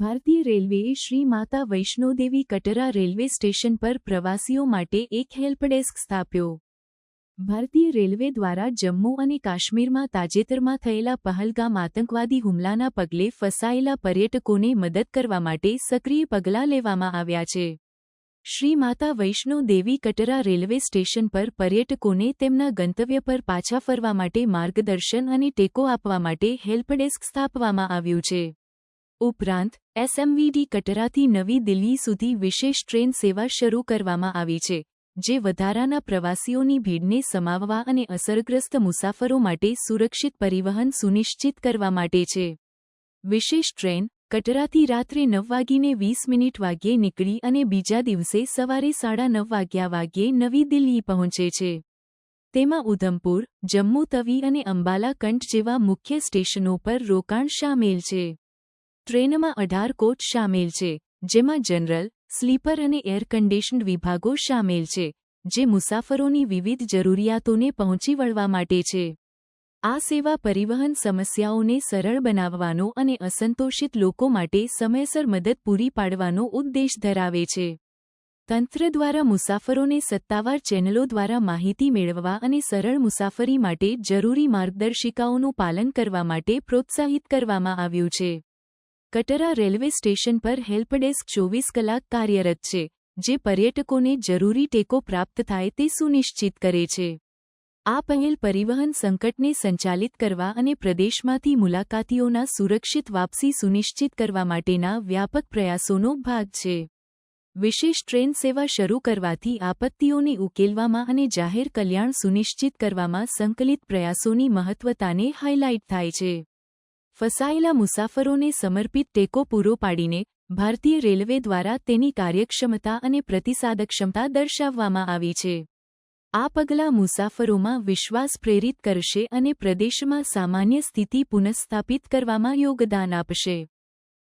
ભારતીય રેલવેએ શ્રી માતા વૈષ્ણોદેવી કટરા રેલવે સ્ટેશન પર પ્રવાસીઓ માટે એક હેલ્પ ડેસ્ક સ્થાપ્યો. ભારતીય રેલવે દ્વારા જમ્મુ અને કાશ્મીરમાં તાજેતરમાં થયેલા પહલગામ આતંકવાદી હુમલાના પગલે ફસાયેલા પર્યટકોને મદદ કરવા માટે સક્રિય પગલાં લેવામાં આવ્યા છે. શ્રી માતા વૈષ્ણોદેવી કટરા રેલવે સ્ટેશન પર પર્યટકોને તેમના ગંતવ્ય પર પાછા ફરવા માટે માર્ગદર્શન અને ટેકો આપવા માટે હેલ્પ ડેસ્ક સ્થાપવામાં આવ્યું છે. ઉપરાંત એસએમવીડી કટરાથી નવી દિલ્હી સુધી વિશેષ ટ્રેન સેવા શરૂ કરવામાં આવી છે, જે વધારાના પ્રવાસીઓની ભીડને સમાવવા અને અસરગ્રસ્ત મુસાફરો માટે સુરક્ષિત પરિવહન સુનિશ્ચિત કરવા માટે છે. વિશેષ ટ્રેન કટરાથી રાત્રે નવ વાગીને વીસ મિનિટ વાગ્યે નીકળી અને બીજા દિવસે સવારે સાડા નવ વાગ્યા વાગ્યે નવી દિલ્હી પહોંચે છે. તેમાં ઉધમપુર, જમ્મુ તવી અને અંબાલા કંઠ જેવા મુખ્ય સ્ટેશનો પર રોકાણ શામેલ છે. ટ્રેનમાં અઢાર કોચ શામેલ છે, જેમાં જનરલ, સ્લીપર અને એર કન્ડિશન્ડ વિભાગો શામેલ છે, જે મુસાફરોની વિવિધ જરૂરિયાતોને પહોંચી વળવા માટે છે. આ સેવા પરિવહન સમસ્યાઓને સરળ બનાવવાનો અને અસંતોષિત લોકો માટે સમયસર મદદ પૂરી પાડવાનો ઉદ્દેશ ધરાવે છે. તંત્ર દ્વારા મુસાફરોને સત્તાવાર ચેનલો દ્વારા માહિતી મેળવવા અને સરળ મુસાફરી માટે જરૂરી માર્ગદર્શિકાઓનું પાલન કરવા માટે પ્રોત્સાહિત કરવામાં આવ્યું છે. કટરા રેલવે સ્ટેશન પર હેલ્પ ડેસ્ક ચોવીસ કલાક કાર્યરત છે, જે પર્યટકોને જરૂરી ટેકો પ્રાપ્ત થાય તે સુનિશ્ચિત કરે છે. આ પહેલ પરિવહન સંકટને સંચાલિત કરવા અને પ્રદેશમાંથી મુલાકાતીઓના સુરક્ષિત વાપસી સુનિશ્ચિત કરવા માટેના વ્યાપક પ્રયાસોનો ભાગ છે. વિશેષ ટ્રેન સેવા શરૂ કરવાથી આપત્તિઓને ઉકેલવામાં અને જાહેર કલ્યાણ સુનિશ્ચિત કરવામાં સંકલિત પ્રયાસોની મહત્વતાને હાઇલાઇટ થાય છે. ફસાયેલા મુસાફરોને સમર્પિત ટેકો પૂરો પાડીને ભારતીય રેલવે દ્વારા તેની કાર્યક્ષમતા અને પ્રતિસાદક્ષમતા દર્શાવવામાં આવી છે. આ પગલાં મુસાફરોમાં વિશ્વાસ પ્રેરિત કરશે અને પ્રદેશમાં સામાન્ય સ્થિતિ પુનઃસ્થાપિત કરવામાં યોગદાન આપશે.